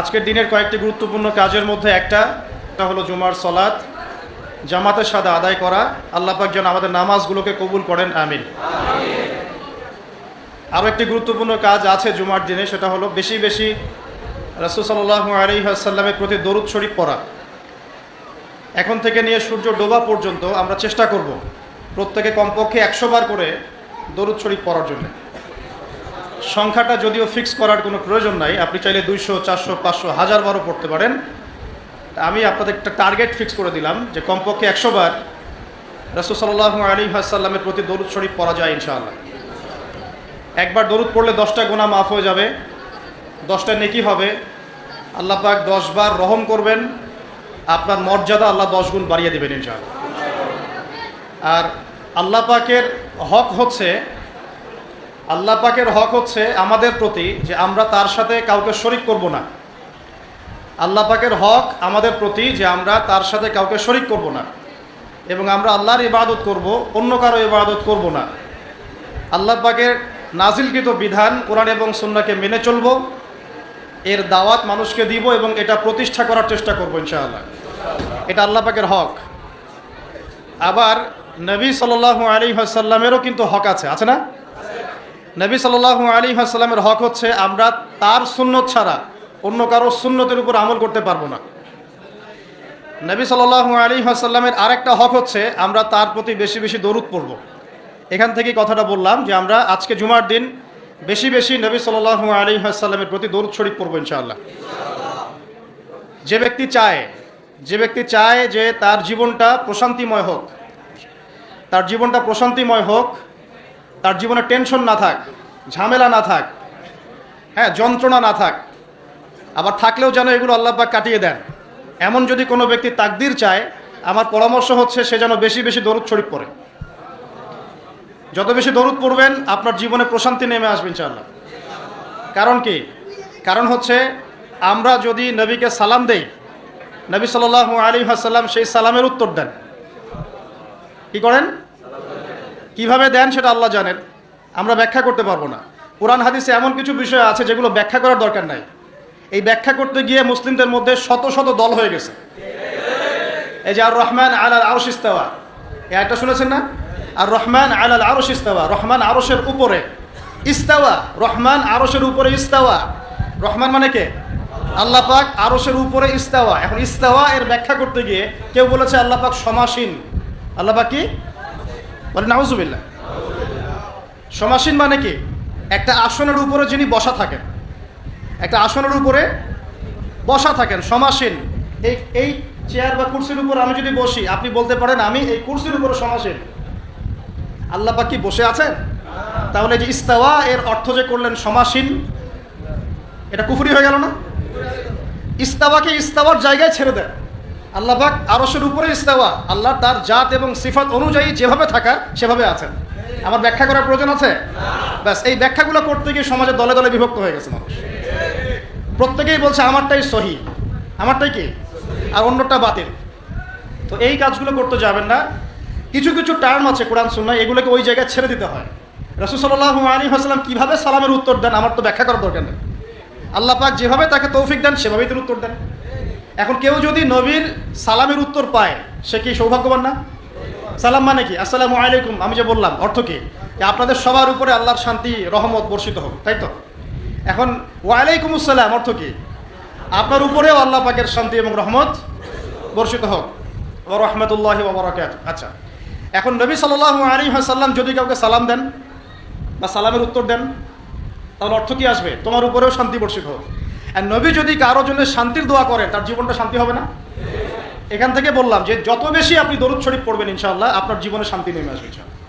আজকের দিনের কয়েকটি গুরুত্বপূর্ণ কাজের মধ্যে একটা একটা হলো জুমার সলাৎ। জামাতের সাথে আদায় করা। আল্লাহ পাক যেন আমাদের নামাজগুলোকে কবুল করেন, আমিন। আরও একটি গুরুত্বপূর্ণ কাজ আছে জুমার দিনে, সেটা হলো বেশি বেশি রাসুল সাল্লাহ আলী প্রতি দরুদ শরীফ পড়া। এখন থেকে নিয়ে সূর্য ডোবা পর্যন্ত আমরা চেষ্টা করব প্রত্যেকে কমপক্ষে একশো বার করে দরুদ শরীফ পড়ার জন্য। সংখ্যাটা যদিও ফিক্স করার কোনো প্রয়োজন নাই, আপনি চাইলে দুইশো, চারশো, পাঁচশো, হাজার বারও পড়তে পারেন। আমি আপনাদের একটা টার্গেট ফিক্স করে দিলাম যে কমপক্ষে একশো বার রসুল সাল্লাহ আলী আসাল্লামের প্রতি দরুদ শরীফ পড়া যায় ইনশাআল্লাহ। একবার দরুদ পড়লে দশটা গোনা মাফ হয়ে যাবে, দশটা নেকি হবে। আল্লাহ পাক দশবার রহম করবেন, আপনার মর্যাদা আল্লাহ দশ গুণ বাড়িয়ে দেবেন ইনশাআল্লাহ। আর আল্লাহ পাকের হক হচ্ছে আল্লাহ পাকের হক হচ্ছে আমাদের প্রতি যে আমরা তার সাথে কাউকে শরিক করব না। আল্লাহ পাকের হক আমাদের প্রতি যে আমরা তার সাথে কাউকে শরিক করব না। এবং আমরা আল্লাহর ইবাদত করব, অন্য কারও ইবাদত করব না। আল্লাহ পাকের নাজিলকৃত বিধান কোরআন এবং সুন্নাকে মেনে চলব, এর দাওয়াত মানুষকে দিব এবং এটা প্রতিষ্ঠা করার চেষ্টা করব ইনশাআল্লাহ। এটা আল্লাহ পাকের হক। আবার নবী সাল্লাল্লাহু আলী আসাল্লামেরও কিন্তু হক আছে আছে না? নবী সাল্লাল্লাহু আলী আসাল্লামের হক হচ্ছে আমরা তার সুন্নত ছাড়া অন্য কারও সুন্নতের উপর আমল করতে পারব না। নবী সাল্লাল্লাহু আলী আসাল্লামের আরেকটা হক হচ্ছে আমরা তার প্রতি বেশি বেশি দরুদ পড়ব। এখান থেকে কথাটা বললাম যে আমরা আজকে জুমার দিন বেশি বেশি নবী সাল্লাল্লাহু আলী আসাল্লামের প্রতি দরুদ শরীফ পড়ব ইনশাআল্লাহ। যে ব্যক্তি চায়, যে ব্যক্তি চায় যে তার জীবনটা প্রশান্তিময় হোক, তার জীবনটা প্রশান্তিময় হোক তার জীবনে টেনশন না থাক, ঝামেলা না থাক হ্যাঁ যন্ত্রণা না থাক, আবার থাকলেও যেন এগুলো আল্লাহ পাক কাটিয়ে দেন। এমন যদি কোনো ব্যক্তি তাকদির চায়, আমার পরামর্শ হচ্ছে সে যেন বেশি বেশি দরুদ শরীফ পড়ে। যত বেশি দরুদ পড়বেন, আপনার জীবনে প্রশান্তি নেমে আসবে ইনশাআল্লাহ। কারণ কি? কারণ হচ্ছে আমরা যদি নবীকে সালাম দেই, নবী সাল্লাহ আলী আসাল্লাম সেই সালামের উত্তর দেন। কি করেন? কীভাবে দেন সেটা আল্লাহ জানেন। আমরা ব্যাখ্যা করতে পারব না। কোরআন হাদিসে এমন কিছু বিষয় আছে যেগুলো ব্যাখ্যা করার দরকার নাই। এই ব্যাখ্যা করতে গিয়ে মুসলিমদের মধ্যে শত শত দল হয়ে গেছে। এই যে আর রহমান আল আল আরশ ইস্তাওয়া। এই একটা শুনেছেন না? আর রহমান আল আল আরশ ইস্তাওয়া। রহমান আরশের উপরে ইস্তাওয়া। রহমান আরশের উপরে ইস্তাওয়া। রহমান মানে কে? আল্লাহ পাক আরশের উপরে ইস্তাওয়া। এখন ইস্তাওয়া এর ব্যাখ্যা করতে গিয়ে কেউ বলেছে আল্লাহ পাক সমাসীন। আল্লাহ পাক কি? বলে নাউজুবিল্লাহ। সমাসীন মানে কি? একটা আসনের উপরে যিনি বসা থাকেন, একটা আসনের উপরে বসা থাকেন, সমাসীন। এই এই চেয়ার বা কুর্সির উপর আমি যদি বসি, আপনি বলতে পারেন, আমি এই কুর্সির উপরে সমাসীন। আল্লাহ কি বসে আছেন? তাহলে যে ইস্তাওয়া, এর অর্থ যে করলেন সমাসীন, এটা কুফুরি হয়ে গেল না? ইস্তাওয়াকে ইস্তাওয়ার জায়গায় ছেড়ে দেয় আল্লাহ পাক আরশের উপরে ইস্তাওয়া, আল্লাহ তার জাত এবং সিফাত অনুযায়ী যেভাবে থাকার সেভাবে আছেন। আমার ব্যাখ্যা করার প্রয়োজন আছে? ব্যাস, এই ব্যাখ্যাগুলো করতে গিয়ে সমাজে দলে দলে বিভক্ত হয়ে গেছে মানুষ। প্রত্যেকেই বলছে, আমারটাই সহি। আমারটাই কি? আর অন্যটা বাতিল। তো এই কাজগুলো করতে যাবেন না। কিছু কিছু টার্ম আছে কোরআন শুননা এগুলোকে ওই জায়গায় ছেড়ে দিতে হয়। রসুসল্লাহ আলী হাসলাম কীভাবে সালামের উত্তর দেন? আমার তো ব্যাখ্যা করার দরকার নেই। আল্লাহ পাক যেভাবে তাকে তৌফিক দেন, সেভাবেই তিনি উত্তর দেন। এখন কেউ যদি নবীর সালামের উত্তর পায়, সে কি সৌভাগ্যবান না? সালাম মানে কি? আসসালামু আলাইকুম, আমি যে বললাম, অর্থ কি? আপনাদের সবার উপরে আল্লাহর শান্তি, রহমত বর্ষিত হোক, তাই তো? এখন ওয়ালাইকুম আসসালাম, অর্থ কি? আপনার উপরেও আল্লাহ পাকের শান্তি এবং রহমত বর্ষিত হোক। ও রহমতুল্লাহ আচ্ছা এখন নবী সাল্লাহ আলী সাল্লাম যদি কাউকে সালাম দেন বা সালামের উত্তর দেন, তাহলে অর্থ কি আসবে? তোমার উপরেও শান্তি বর্ষিত হোক। আর নবী যদি কারও জন্য শান্তির দোয়া করেন, তার জীবনটা শান্তি হবে না? এখান থেকে বললাম যে, যত বেশি আপনি দরুদ শরীফ পড়বেন ইনশাল্লাহ আপনার জীবনে শান্তি নেমে আসবে ইনশাআল্লাহ।